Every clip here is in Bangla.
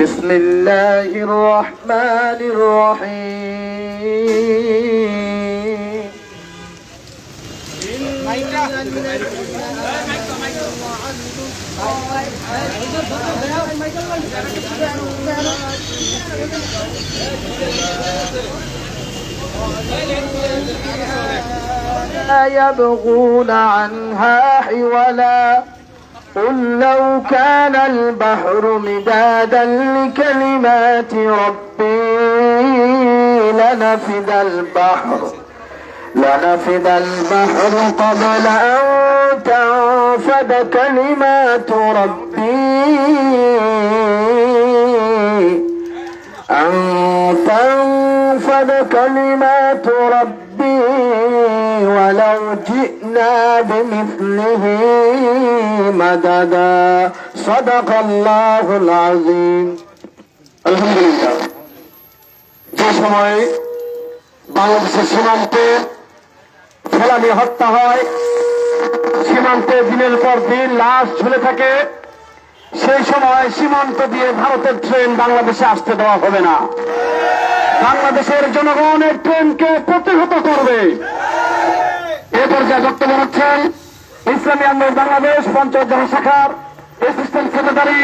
بسم الله الرحمن الرحيم. لا يبغون عنها حولا. قل لو كان البحر مدادا لكلمات ربي لنفد البحر لنفد البحر قبل أن تنفد كلمات ربي. أن تنفد كلمات ربي ولو جئنا بمثله مددا صدق الله العظيم আলহামদুলিল্লাহ যে সময় বাংলাদেশের সীমান্তে ফেলানি হত্যা হয় সীমান্তে দিনের পর দিন লাশ ঝুলে থাকে সেই সময় সীমান্ত দিয়ে ভারতের ট্রেন বাংলাদেশে আসতে দেওয়া হবে না বাংলাদেশের জনগণের ট্রেনকে প্রতিহত করবে এ পর্যায়ে বক্তব্য রাখছেন ইসলামী আন্দোলন বাংলাদেশ পঞ্চায়েত জনশাখার অ্যাসিস্ট্যান্ট সেক্রেটারি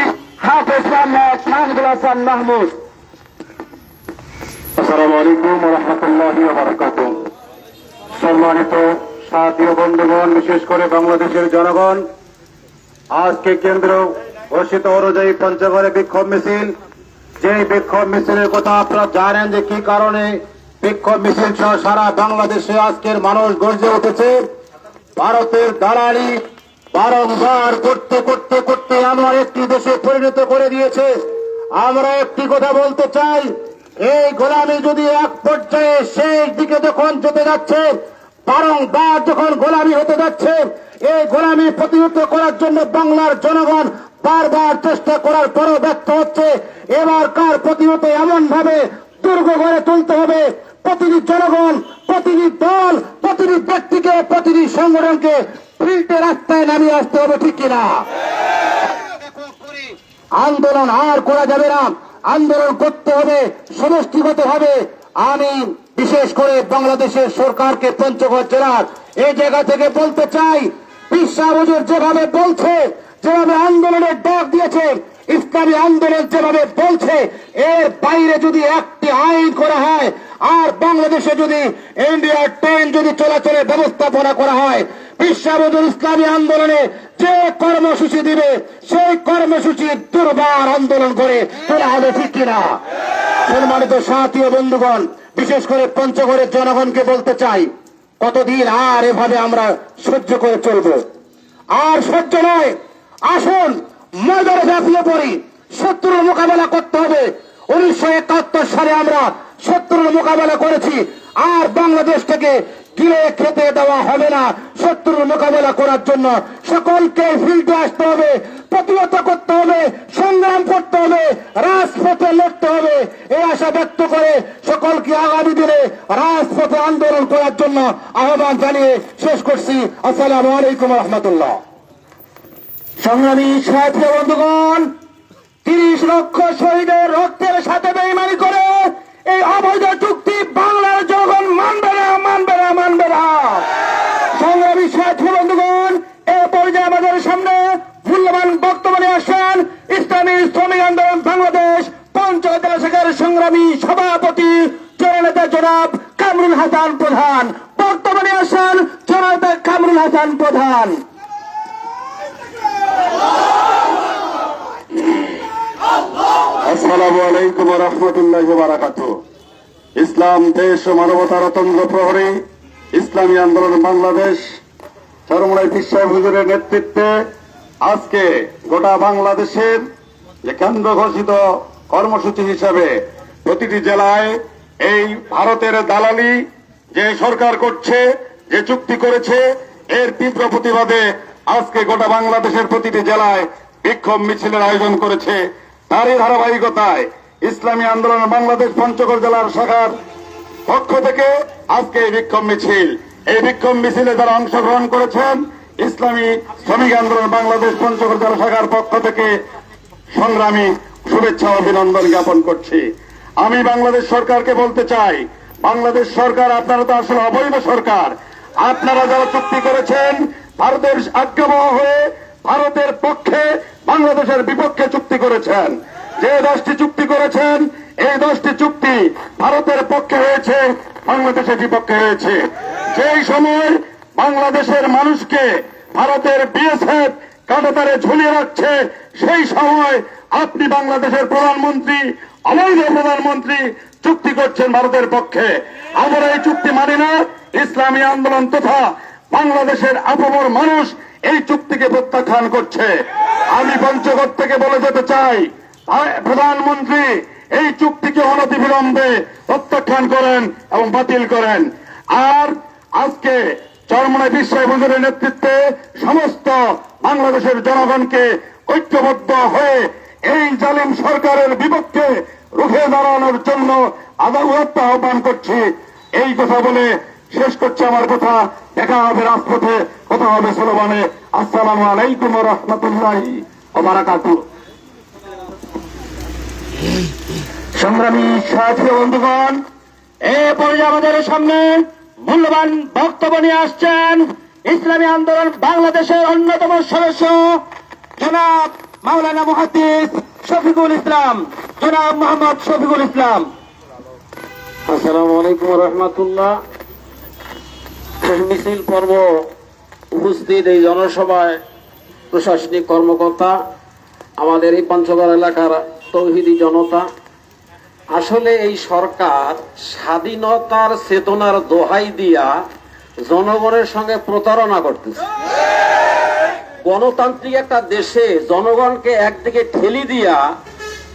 হাফেজ মোহাম্মদ মাহমুদুল হাসান মাহমুদ। আসসালামু আলাইকুম রহমতুল্লাহ বারাকাত সম্মানিত সাথী বন্ধুগণ, বিশেষ করে বাংলাদেশের জনগণ, আজকে কেন্দ্র ঘোষিত অনুযায়ী পঞ্চগড়ে বিক্ষোভ মিছিল। যে বিক্ষোভ মিছিলের কথা আপনারা জানেন যে কি কারণে বিক্ষোভ মিছিল সহ সারা বাংলাদেশে আজকের মানুষ গর্জে উঠেছে। ভারতের দালালি বারংবার করতে করতে করতে আমার একটি দেশে পরিণত করে দিয়েছে। আমরা একটি কথা বলতে চাই, এই গোলামি যদি এক পর্যায়ে শেষ দিকে যখন যেতে যাচ্ছে, বারংবার যখন গোলামি হতে যাচ্ছে, এই গোলামি প্রতিহত করার জন্য বাংলার জনগণ বারবার চেষ্টা করার পরও ব্যর্থ হচ্ছে। এবারকার প্রতিহত এমন ভাবে দুর্গ গড়ে তুলতে হবে? প্রতিটি জনগণ, প্রতিটি দল, প্রতিটি ব্যক্তিকে, প্রতিটি সংগঠনকে ফিল্ডে রাস্তায় নামিয়ে আসতে হবে, ঠিক কিনা? আন্দোলন আর করা যাবে না। আন্দোলন করতে হবে, সমষ্টিগত হবে। আমি বিশেষ করে বাংলাদেশের সরকারকে পঞ্চগড় জেলার এই জায়গা থেকে বলতে চাই বিশ্বা হুজুর যেভাবে বলছে, যেভাবে আন্দোলনের ডাক দিয়েছে ইসলামী আন্দোলন যেভাবে বলছে, এর বাইরে যদি একটি আইন করা হয়, আর বাংলাদেশে যদি ইন্ডিয়ার ট্রেন যদি চলাচলের ব্যবস্থাপনা করা হয় বিশ্বাবদুল ইসলামী আন্দোলনে যে কর্মসূচি দিবে, সেই কর্মসূচি দুর্বার আন্দোলন করে তোলা হবে, ঠিক কিনা? সম্মানিত সাথী বন্ধুগণ, বিশেষ করে পঞ্চগড়ের জনগণকে বলতে চাই, কতদিন আর এভাবে আমরা সহ্য করে চলব? আর সহ্য নয়, আসুন ময়দানে ঝাঁপিয়ে পড়ি। শত্রুর মোকাবেলা করতে হবে। উনিশশো একাত্তর সালে আমরা শত্রুর মোকাবেলা করেছি। আর বাংলাদেশ থেকে গিলে খেতে দেওয়া হবে না শত্রুর মোকাবেলা করার জন্য। সকলকে ফিল্ডে আসতে হবে, প্রতিহত করতে হবে, সংগ্রাম করতে হবে, রাজপথে লড়তে হবে। এই আশা ব্যক্ত করে সকলকে আগামী দিনে রাজপথে আন্দোলন করার জন্য আহ্বান জানিয়ে শেষ করছি। আসসালামু আলাইকুম রহমতুল্লাহ। সংগ্রামী সাথী বন্ধুগণ, তিরিশ লক্ষ শহীদের রক্তের সাথে বেইমানি করে এই অবৈধ চুক্তি বাংলার জনগণ মানবে না মানবে না মানবে না। সংগ্রামী সাথী বন্ধুগণ, এ পর্যায়ে আমাদের সামনে মূল্যবান বক্তব্য নিয়ে আসেন ইসলামী শ্রমিক আন্দোলন বাংলাদেশ পঞ্চায়েত শাখার সংগ্রামী সভাপতি জননেতা জনাব কামরুল হাসান প্রধান। নিয়ে আসেন জননেতা কামরুল হাসান প্রধান। আসসালামু আলাইকুম রহমতুল্লাহ বারাকাত ইসলাম, দেশ ও মানবতার অতন্ত্র প্রহরী, ইসলামী আন্দোলন বাংলাদেশ চরমরাই পিসাহ হুজুরের নেতৃত্বে আজকে গোটা বাংলাদেশের যে কেন্দ্র ঘোষিত কর্মসূচি হিসাবে প্রতিটি জেলায় এই ভারতের দালালি যে সরকার করছে, যে চুক্তি করেছে, এর তীব্র প্রতিবাদে আজকে গোটা বাংলাদেশের প্রতিটি জেলায় বিক্ষোভ মিছিলের আয়োজন করেছে। তারই ধারাবাহিকতায় ইসলামী আন্দোলন বাংলাদেশ পঞ্চগড় জেলার শাখার পক্ষ থেকে আজকে এই বিক্ষোভ মিছিল। এই বিক্ষোভ মিছিলে যারা অংশগ্রহণ করেছেন, ইসলামী শ্রমিক আন্দোলন বাংলাদেশ পঞ্চগড় জেলা শাখার পক্ষ থেকে সংগ্রামী শুভেচ্ছা অভিনন্দন জ্ঞাপন করছি। আমি বাংলাদেশ সরকারকে বলতে চাই, বাংলাদেশ সরকার আপনারা তো আসলে অবৈধ সরকার। আপনারা যারা চুক্তি করেছেন, ভারতের আজ্ঞাবহ হয়ে ভারতের পক্ষে বাংলাদেশের বিপক্ষে চুক্তি করেছেন। যে দশটি চুক্তি করেছেন, এই দশটি চুক্তি ভারতের পক্ষে হয়েছে, বাংলাদেশের বিপক্ষে হয়েছে। যেই সময় বাংলাদেশের মানুষকে ভারতের বিএসএফ কাটাতারে ঝুলিয়ে রাখছে, সেই সময় আপনি বাংলাদেশের প্রধানমন্ত্রী, অবৈধ প্রধানমন্ত্রী চুক্তি করছেন ভারতের পক্ষে। আমরা এই চুক্তি মানি না। ইসলামী আন্দোলন তথা বাংলাদেশের আপমর মানুষ এই চুক্তিকে প্রত্যাখ্যান করছে। আমি পঞ্চগড় থেকে বলে যেতে চাই প্রধানমন্ত্রী, এই চুক্তিকে অনতিবিলম্বে প্রত্যাখ্যান করেন এবং বাতিল করেন। আর আজকে চরমনায় বিশ্বাস হুজুরের নেতৃত্বে সমস্ত বাংলাদেশের জনগণকে ঐক্যবদ্ধ হয়ে এই জালিম সরকারের বিপক্ষে রুখে দাঁড়ানোর জন্য আদালত আহ্বান করছি। এই কথা বলে শেষ করছে আমার কথা। দেখা হবে রাজপথে কথা হবে স্লোগানে আসসালামু আলাইকুম রহমতুল্লাহি ওবারাকাতুহ সংগ্রামী সাথী বন্ধুগণ, এ পর্যায়ে আমাদের সামনে মূল্যবান বক্তব্য নিয়ে আসছেন ইসলামী আন্দোলন বাংলাদেশের অন্যতম সদস্য, জনাব মাওলানা মুহাদ্দিস শফিকুল ইসলাম। জনাব মোহাম্মদ শফিকুল ইসলাম। আসসালামু আলাইকুম রহমতুল্লাহ। মিছিল পর্ব উপস্থিত এই জনসভায় প্রশাসনিক কর্মকর্তা, আমাদের এই পঞ্চগড় এলাকার তৌহিদি জনতা। আসলে এই সরকার স্বাধীনতার চেতনার দোহাই দিয়া জনগণের সঙ্গে প্রতারণা করতেছে। গণতান্ত্রিক একটা দেশে জনগণকে একদিকে ঠেলি দিয়া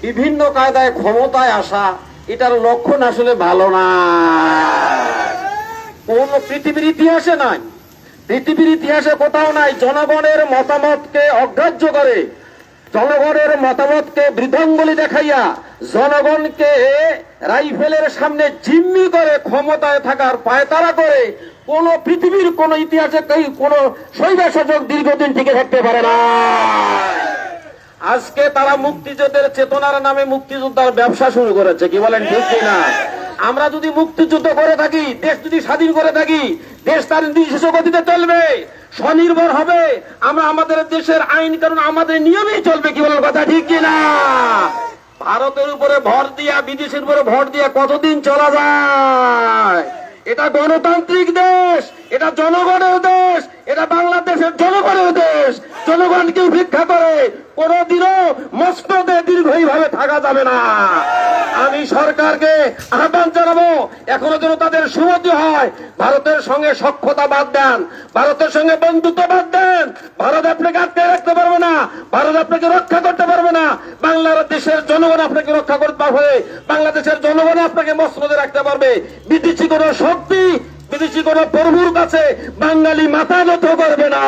বিভিন্ন কায়দায় ক্ষমতায় আসা, এটার লক্ষণ আসলে ভালো না। কোন পৃথিবীর ইতিহাসে নাই। পৃথিবীর ইতিহাসে কোথাও নাই। জনগণের মতামতকে অগ্রাহ্য করে, জনগণের মতামতকে বৃদ্ধাঙ্গুলি দেখাইয়া, জনগণকে রাইফেলের সামনে জিম্মি করে ক্ষমতায় থাকার পায়তারা করে, কোন পৃথিবীর কোন ইতিহাসে কোন শৈবা শাসক দীর্ঘদিন টিকে থাকতে পারে না। আজকে তারা মুক্তিযুদ্ধের চেতনার নামে মুক্তিযোদ্ধার ব্যবসা শুরু করেছে, কি বলেন, ঠিক না আমরা যদি মুক্তিযুদ্ধ করে থাকি, দেশ যদি স্বাধীন করে থাকি, দেশ তার নিজস্ব গতিতে চলবে, স্বনির্ভর হবে। আমরা আমাদের দেশের আইন কারণ আমাদের নিয়মেই চলবে কি বলেন কথা, ঠিক কিনা? ভারতের উপরে ভর দিয়া, বিদেশের উপরে ভর দিয়া কতদিন চলা যায়? এটা গণতান্ত্রিক দেশ, এটা জনগণের দেশ, এটা বাংলাদেশের জনগণের দেশ। জনগণকে ভিক্ষা করে কোনদিনও মস্কতে দীর্ঘই ভাবে থাকা যাবে না। আমি সরকারকে আহ্বান জানাব, এখনও যেন তাদের সুমতি হয়। ভারতের সঙ্গে সক্ষতা বাদ দেন, ভারতের সঙ্গে বন্ধুত্ব বাদ দেন। ভারত আপনাকে আটকে রাখতে পারবে না, ভারত আপনাকে রক্ষা করতে পারবে না। বাংলাদেশের জনগণ আপনাকে রক্ষা করতে পারবে, বাংলাদেশের জনগণ আপনাকে মসনদে রাখতে পারবে। বিদেশি কোন শক্তি, বিদেশি কোন প্রভুর কাছে বাঙালি মাথা নত করবে না।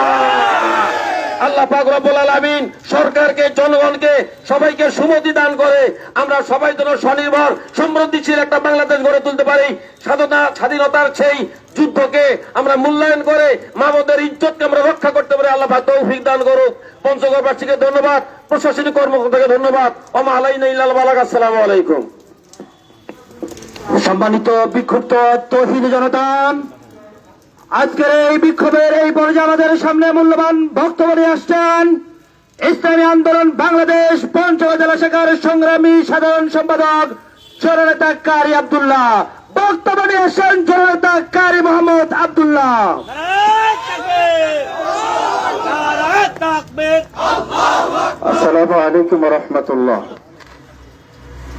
আল্লাহ পাক রব্বুল আলামিন সরকারকে, জনগণকে সবাইকে সুমতি দান করে আমরা সবাই যেন স্বনির্ভর, সমৃদ্ধিশীল একটা বাংলাদেশ গড়ে তুলতে পারি। স্বাধীনতা, স্বাধীনতার সেই যুদ্ধকে আমরা মূল্যায়ন করে মানবদের ইজ্জতকে আমরা রক্ষা করতে পারি। আল্লাহ পাক তৌফিক দান করুক। পঞ্চগড়বাসীকে ধন্যবাদ। প্রশাসনিক কর্মকর্তাকে ধন্যবাদ। ওমা আলাইনা ইল্লাল বালাক আসসালামু আলাইকুম। সম্মানিত বিক্ষুব্ধ তহিদ জনতা আজকের এই বিক্ষোভের এই পর্যায়ে সামনে মূল্যবান বক্তব্য আসছেন ইসলামী আন্দোলন বাংলাদেশ পঞ্চগড় জেলা শাখার সংগ্রামী সাধারণ সম্পাদক জননেতা কারি আব্দুল্লাহ। বক্তব্য নিয়ে আসছেন জননেতা কারি মোহাম্মদ আব্দুল্লাহ। আসসালামু আলাইকুম রহমতুল্লাহ।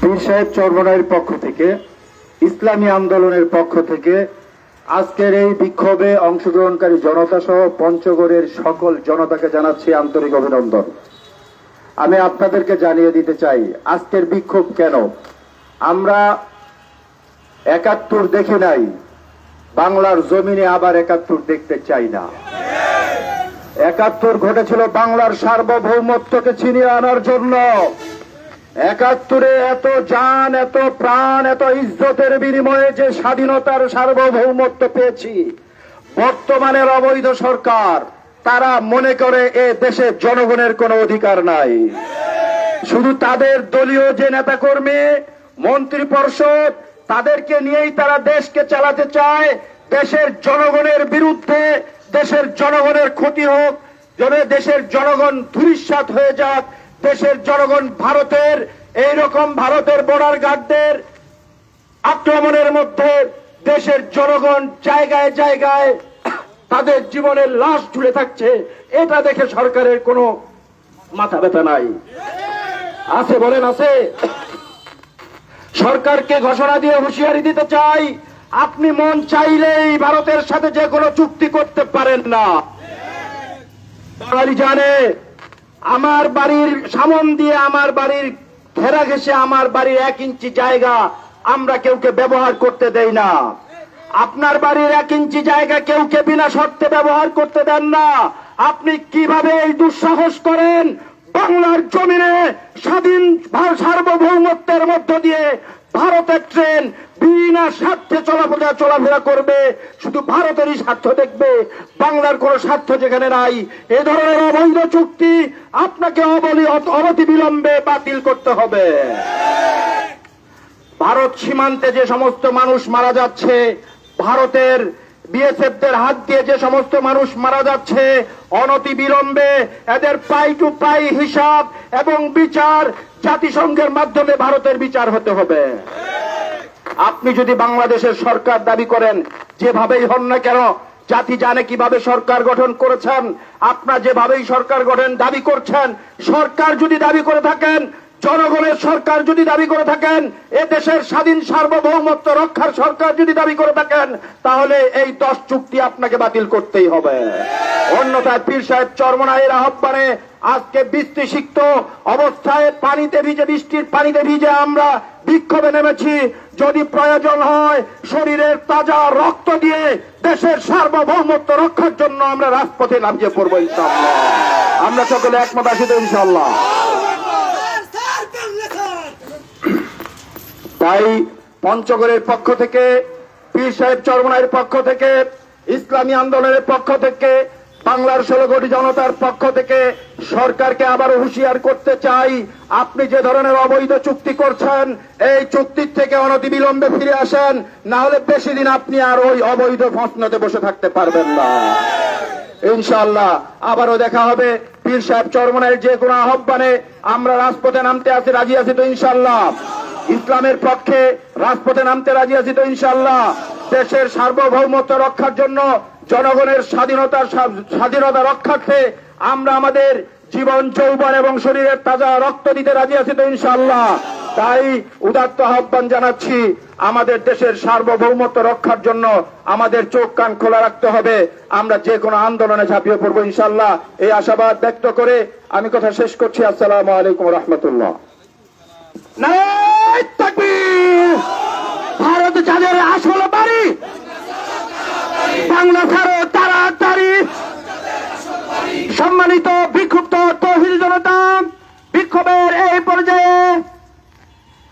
পীর সাহেব চর্মনাইয়ের পক্ষ থেকে, ইসলামী আন্দোলনের পক্ষ থেকে আজকের এই বিক্ষোভে অংশগ্রহণকারী জনতা সহ পঞ্চগড়ের সকল জনতাকে জানাচ্ছি আন্তরিক অভিনন্দন। আমি আপনাদেরকে জানিয়ে দিতে চাই, আজকের বিক্ষোভ কেন? আমরা একাত্তর দেখে নাই, বাংলার জমিনে আবার একাত্তর দেখতে চাই না। একাত্তর ঘটেছিল বাংলার সার্বভৌমত্বকে ছিনিয়ে আনার জন্য। একাত্তরে এত জান, এত প্রাণ, এত ইজ্জতের বিনিময়ে যে স্বাধীনতার সার্বভৌমত্ব পেয়েছি, বর্তমানের অবৈধ সরকার, তারা মনে করে এ দেশে জনগণের কোনো অধিকার নাই। শুধু তাদের দলীয় যে নেতাকর্মী, মন্ত্রী পরিষদ, তাদেরকে নিয়েই তারা দেশকে চালাতে চায়, দেশের জনগণের বিরুদ্ধে, দেশের জনগণের ক্ষতি হোক, যেন দেশের জনগণ ধূলিসাৎ হয়ে যাক দেশের জনগণ ভারতের এই রকম ভারতের বর্ডার গার্ডদের আক্রমণের মধ্যে দেশের জনগণ জায়গায় জায়গায় তাদের জীবনের লাশ ঝুলে থাকছে, এটা দেখে সরকারের কোনো মাথা ব্যথা নাই। আছে বলেন, আছে। সরকারকে ঘোষণা দিয়ে হুঁশিয়ারি দিতে চাই, আপনি মন চাইলেই ভারতের সাথে যে কোনো চুক্তি করতে পারেন না। বাঙালি জানে আমার বাড়ির সামন দিয়ে আমার বাড়ির ঘেরা ঘেসে আমার বাড়ির এক ইঞ্চি জায়গা আমরা কেউকে ব্যবহার করতে দেই না। আপনার বাড়ির এক ইঞ্চি জায়গা কেউকে বিনা শর্তে ব্যবহার করতে দেন না। আপনি কীভাবে এই দুঃসাহস করেন? বাংলার জমিনে স্বাধীন সার্বভৌমত্বের মধ্য দিয়ে ভারতের ট্রেন বিনা স্বার্থে চলাফেরা চলাফেরা করবে। শুধু ভারতেরই স্বার্থ দেখবে। বাংলার কোনো স্বার্থ যেখানে নাই। এ ধরনের অবৈধ চুক্তি আপনাকে অবলি অবধি বিলম্বে বাতিল করতে হবে। ভারত সীমান্তে যে সমস্ত মানুষ মারা যাচ্ছে, ভারতের বিএসএফদের হাত দিয়ে যে সমস্ত মানুষ মারা যাচ্ছে অনতি বিলম্বে এদের পাই টু পাই হিসাব এবং বিচার জাতিসংঘের মাধ্যমে ভারতের বিচার হতে হবে। আপনি যদি বাংলাদেশের সরকার দাবি করেন, যেভাবেই হন না কেন, জাতি জানে কীভাবে সরকার গঠন করেছেন, আপনার যেভাবেই সরকার গঠন, দাবি করছেন, সরকার যদি দাবি করে থাকেন জনগণের সরকার যদি দাবি করে থাকেন এ দেশের স্বাধীন সার্বভৌমত্ব রক্ষার সরকার যদি দাবি করে থাকেন, তাহলে এই দশ চুক্তি আপনাকে বাতিল করতেই হবে। অন্যথায় পীর সাহেব চরমনায়ের আহ্বানে আজকে বৃষ্টি সিক্ত অবস্থায় পানিতে ভিজে, বৃষ্টির পানিতে ভিজে আমরা বিক্ষোভে নেমেছি। যদি প্রয়োজন হয়, শরীরের তাজা রক্ত দিয়ে দেশের সার্বভৌমত্ব রক্ষার জন্য আমরা রাজপথে নামিয়ে পড়ব ইনশাল্লাহ আমরা সকলে একমত আছি তো ইনশাল্লাহ তাই পঞ্চগড়ের পক্ষ থেকে, পীর সাহেব চরমনায়ের পক্ষ থেকে, ইসলামী আন্দোলনের পক্ষ থেকে, বাংলার ষোলো কোটি জনতার পক্ষ থেকে সরকারকে আবার হুঁশিয়ার করতে চাই। আপনি যে ধরনের অবৈধ চুক্তি করছেন, এই চুক্তির থেকে অনতিবিলম্বে ফিরে আসেন, না হলে বেশি দিন আপনি আর ওই অবৈধ ফসনতে বসে থাকতে পারবেন না। ইনশাল্লাহ আবারও দেখা হবে পীর সাহেব চরমনের যে কোনো আহ্বানে। আমরা রাজপথে নামতে আছি রাজি আছি তো ইনশাআল্লাহ। ইসলামের পক্ষে রাজপথে নামতে রাজি আছি তো ইনশাআল্লাহ। দেশের সার্বভৌমত্ব রক্ষার জন্য জনগণের স্বাধীনতার স্বাধীনতা রক্ষার্থে আমরা আমাদের জীবন, যৌবন এবং শরীরের তাজা রক্ত দিতে রাজি আছি তো ইনশাআল্লাহ। তাই উদাত্ত আহ্বান জানাচ্ছি, আমাদের দেশের সার্বভৌমত্ব রক্ষার জন্য আমাদের চোখ কান খোলা রাখতে হবে। আমরা যে কোনো আন্দোলনে ঝাঁপিয়ে পড়ব ইনশাল্লাহ এই আশাবাদ ব্যক্ত করে আমি কথা শেষ করছি। আসসালামু আলাইকুম রহমতুল্লাহ! ভারত যাদের আসল বাড়ি। বাংলা ছাড়ো তাড়াতাড়ি। সম্মানিত বিক্ষুব্ধ তহিল জনতা, বিক্ষোভের এই পর্যায়ে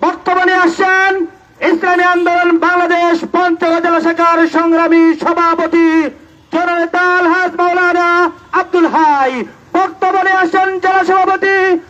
বর্তমানে আসছেন ইসলামী আন্দোলন বাংলাদেশ পঞ্চগড় জেলা শাখার সংগ্রামী সভাপতি জননেতা আলহাজ মাওলানা আব্দুল হাই। বর্তমানে আসছেন জেলা সভাপতি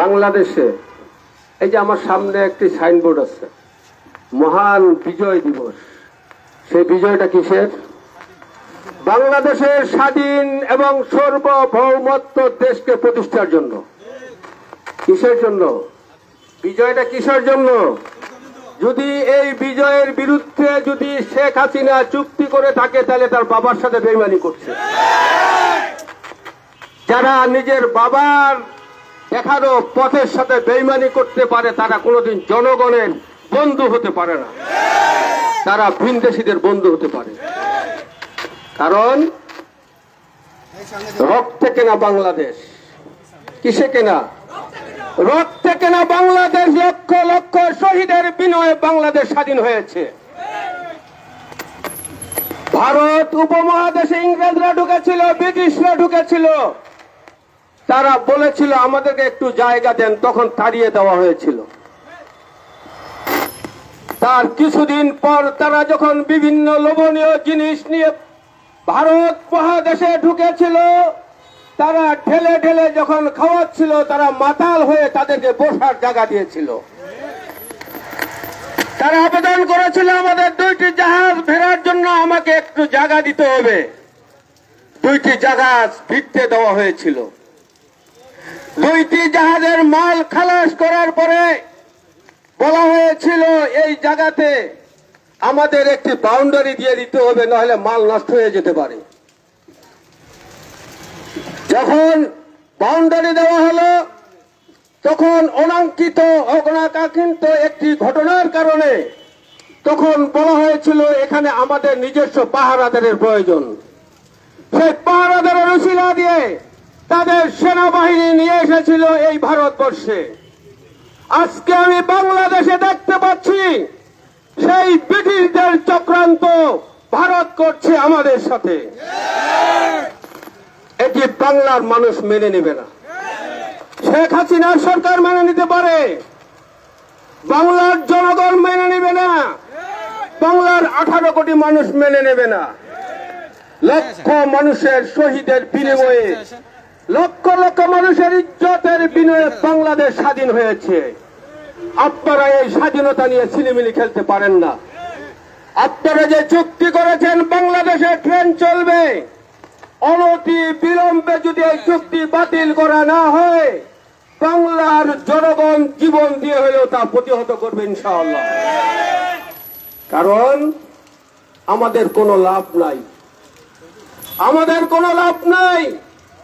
বাংলাদেশে, এই যে আমার সামনে একটি সাইনবোর্ড আছে, মহান বিজয় দিবস। সেই বিজয়টা কিসের? বাংলাদেশের স্বাধীন এবং সর্বভৌমত্ব দেশকে প্রতিষ্ঠার জন্য। কিসের জন্য? বিজয়টা কিসের জন্য? যদি এই বিজয়ের বিরুদ্ধে যদি শেখ হাসিনা চুক্তি করে থাকে, তাহলে তার বাবার সাথে বেইমানি করছে। যারা নিজের বাবার দেখানো পথের সাথে বেইমানি করতে পারে তারা কোনোদিন জনগণের বন্ধু হতে পারে না। তারা ভিনদেশীদের বন্ধু হতে পারে। কারণ রক্তে কেনা বাংলাদেশ। কিসে কেনা? রক্তে কেনা বাংলাদেশ লক্ষ লক্ষ শহীদের বিনয়ে বাংলাদেশ স্বাধীন হয়েছে। ভারত উপমহাদেশে ইংরেজরা ঢুকেছিল, ব্রিটিশরা ঢুকেছিল। তারা বলেছিল, আমাদেরকে একটু জায়গা দেন। তখন তাড়িয়ে দেওয়া হয়েছিল। তার কিছুদিন পর তারা যখন বিভিন্ন লোভনীয় জিনিস নিয়ে ভারত মহাদেশে ঢুকেছিল, তারা ঠেলে ঠেলে যখন খাওয়াচ্ছিল, তারা মাতাল হয়ে তাদেরকে বসার জায়গা দিয়েছিল। তারা আবেদন করেছিল, আমাদের দুইটি জাহাজ ফেরার জন্য আমাকে একটু জায়গা দিতে হবে। দুইটি জাহাজ ফিরতে দেওয়া হয়েছিল। দুইটি জাহাজের মাল খালাস করার পরে বলা হয়েছিল, এই জায়গাতে আমাদের একটি বাউন্ডারি দিয়ে দিতে হবে, নাহলে মাল নষ্ট হয়ে যেতে পারে। যখন বাউন্ডারি দেওয়া হলো, তখন অনাঙ্কিত, অগণাকাঙ্ক্ষিত একটি ঘটনার কারণে তখন বলা হয়েছিল, এখানে আমাদের নিজস্ব পাহারাদারের প্রয়োজন। সেই পাহারাদারের উশিলা দিয়ে তাদের সেনাবাহিনী নিয়ে এসেছিল এই ভারতবর্ষে। আজকে আমি বাংলাদেশে দেখতে পাচ্ছি, সেই ব্রিটিশদের চক্রান্ত ভারত করছে আমাদের সাথে। এটি বাংলার মানুষ মেনে নেবে না। শেখ হাসিনার সরকার মেনে নিতে পারে। বাংলার জনগণ মেনে নেবে না। বাংলার আঠারো কোটি মানুষ মেনে নেবে না। লক্ষ মানুষের শহীদের বিনিময়ে লক্ষ লক্ষ মানুষের ইজ্জতের বিনয়ে বাংলাদেশ স্বাধীন হয়েছে। আপনারা এই স্বাধীনতা নিয়ে ছিলিমিলি খেলতে পারেন না। আপনারা যে চুক্তি করেছেন, বাংলাদেশে ট্রেন চলবে। অনতি বিলম্বে যদি এই চুক্তি বাতিল করা না হয়, বাংলার জনগণ জীবন দিয়ে হলেও তা প্রতিহত করবে ইনশাআল্লাহ। কারণ আমাদের কোনো লাভ নাই। আমাদের কোনো লাভ নাই।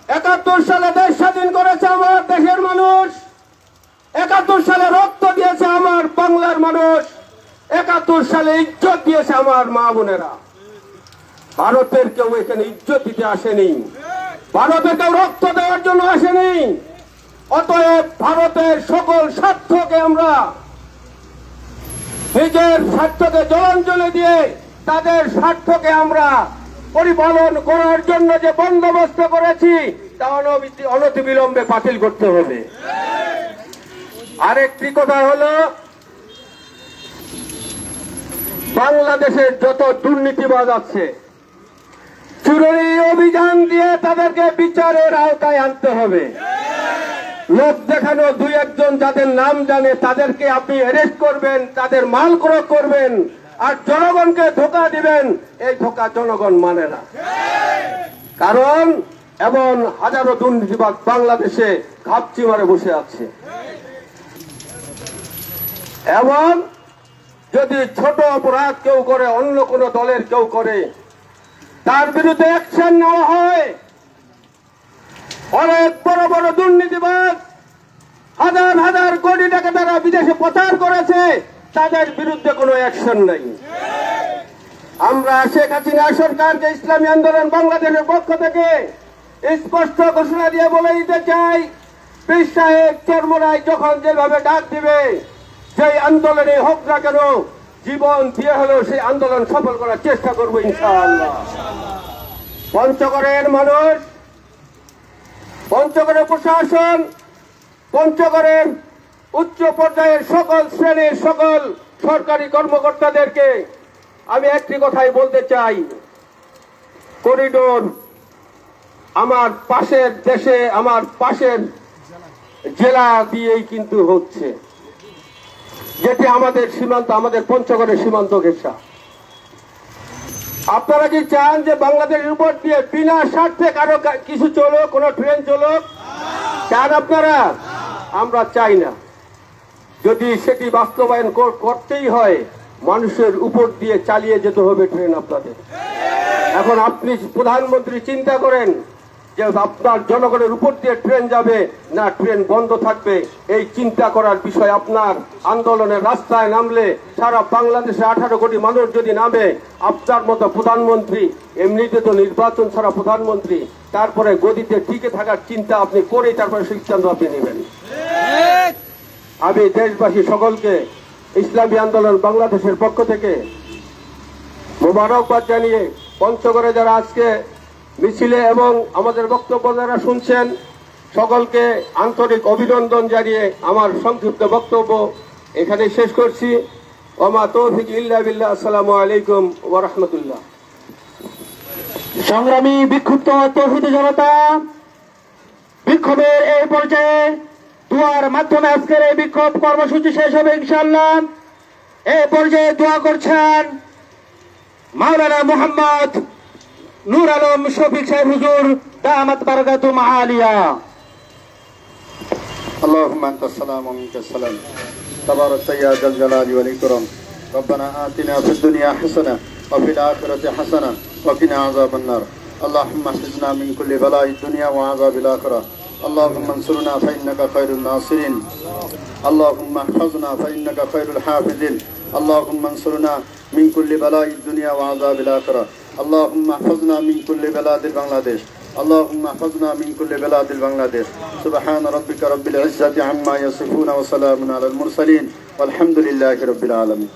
একাত্তর সালে দেশ স্বাধীন করেছে আমার দেশের মানুষ। একাত্তর সালে রক্ত দিয়েছে আমার বাংলার মানুষ। একাত্তর সালে ইজ্জত দিয়েছে আমার মা বোনেরা। ভারতের কেউ এখানে ইজ্জত দিতে আসেনি। ভারতে কেউ রক্ত দেওয়ার জন্য আসেনি। অতএব ভারতের সকল স্বার্থকে আমরা নিজের স্বার্থকে জলাঞ্জলি দিয়ে তাদের স্বার্থকে আমরা পরিপালন করার জন্য যে বন্দোবস্ত করেছি, তা অনতিবিলম্বে বাতিল করতে হবে। আরেকটি কথা হলো, বাংলাদেশের যত দুর্নীতিবাজ আছে চুরি অভিযান দিয়ে তাদেরকে বিচারের আওতায় আনতে হবে। লোক দেখানো দুই একজন যাদের নাম জানে, তাদেরকে আপনি অ্যারেস্ট করবেন, তাদের মাল ক্রয় করবেন আর জনগণকে ধোকা দিবেন, এই ধোকা জনগণ মানে না। কারণ এমন হাজারো দুর্নীতিবাদ বাংলাদেশে ঘাপচি মারে বসে আছে। এবং যদি ছোট অপরাধ কেউ করে, অন্য কোন দলের কেউ করে, তার বিরুদ্ধে অ্যাকশন নেওয়া হয়। অনেক বড় বড় দুর্নীতিবাদ হাজার হাজার কোটি টাকা তারা বিদেশে প্রচার করেছে। তাদের বিরুদ্ধে কোনো অ্যাকশন নেই। আমরা শেখ হাসিনা সরকারকে ইসলামী আন্দোলন বাংলাদেশের পক্ষ থেকে স্পষ্ট ঘোষণা দিয়ে বলে দিতে চাই চর্মরায় যখন যেভাবে ডাক দিবে সেই আন্দোলনে হোক না কেন জীবন দিয়ে হলেও সেই আন্দোলন সফল করার চেষ্টা করব পঞ্চগড়ের মানুষ, পঞ্চগড়ের প্রশাসন, পঞ্চগড়ের উচ্চ পর্যায়ের সকল শ্রেণির সকল সরকারি কর্মকর্তাদেরকে আমি একটি কথাই বলতে চাই। করিডোর আমার পাশের দেশে, আমার পাশের জেলা দিয়েই কিন্তু হচ্ছে। যেটি আমাদের সীমান্ত, আমাদের পঞ্চগড়ের সীমান্ত ঘেঁষা। আপনারা কি চান যে বাংলাদেশের উপর দিয়ে বিনা স্বার্থে কারও কিছু চলো কোনো ট্রেন চলো চান আপনারা? আমরা চাই না। যদি সেটি বাস্তবায়ন করতেই হয়, মানুষের উপর দিয়ে চালিয়ে যেতে হবে ট্রেন আপনাদের। এখন আপনি প্রধানমন্ত্রী চিন্তা করেন যে আপনার জনগণের উপর দিয়ে ট্রেন যাবে, না ট্রেন বন্ধ থাকবে, এই চিন্তা করার বিষয় আপনার আন্দোলনের রাস্তায় নামলে সারা বাংলাদেশে আঠারো কোটি মানুষ যদি নামে, আপনার মতো প্রধানমন্ত্রী, এমনিতে তো নির্বাচন ছাড়া প্রধানমন্ত্রী, তারপরে গদিতে টিকে থাকার চিন্তা আপনি করেই তারপরে সিদ্ধান্ত আপনি নেবেন। আমি দেশবাসী সকলকে ইসলামী আন্দোলন বাংলাদেশের পক্ষ থেকে মোবারকবাদ জানিয়ে পঞ্চগড়ে যারা আজকে মিছিলে এবং আমাদের বক্তব্য যারা শুনছেন, সকলকে আন্তরিক অভিনন্দন জানিয়ে আমার সংক্ষিপ্ত বক্তব্য এখানে শেষ করছি। ওমা তৌফিক ইল্লা বিল্লাহ। আসসালামু আলাইকুম ওয়া রাহমাতুল্লাহ। সংগ্রামী বিক্ষুব্ধ তৌহিদ জনতা, বিক্ষোভের এই পর্যায়ে দুয়ার মাধ্যমে আজকের এই বিক্ষোভ কর্মসূচি শেষ হবে ইনশাল্লাহ এই পর্যায়ে দোয়া করছেন মাওলানা মোহাম্মদ নূর আলম শফিক সাহেব হুজুর দামাত বারকাতুম আলিয়া اللهم انت السلام ومنك السلام تبارك يا ذا الجلال والاكرام ربنا اتنا في الدنيا حسنه وفي الاخره حسنه وقنا عذاب النار اللهم احفظنا من كل بلاء الدنيا وعذاب الاخره اللهم انصرنا فانك خير الناصرين اللهم احفظنا فانك خير الحافظين اللهم انصرنا من كل بلاء الدنيا وعذاب الاخره اللهم احفظنا من كل بلاد بنغلاديش اللهم احفظنا من كل بلاد بنغلاديش سبحان ربك رب العزة عما يصفون وسلام على المرسلين والحمد لله رب العالمين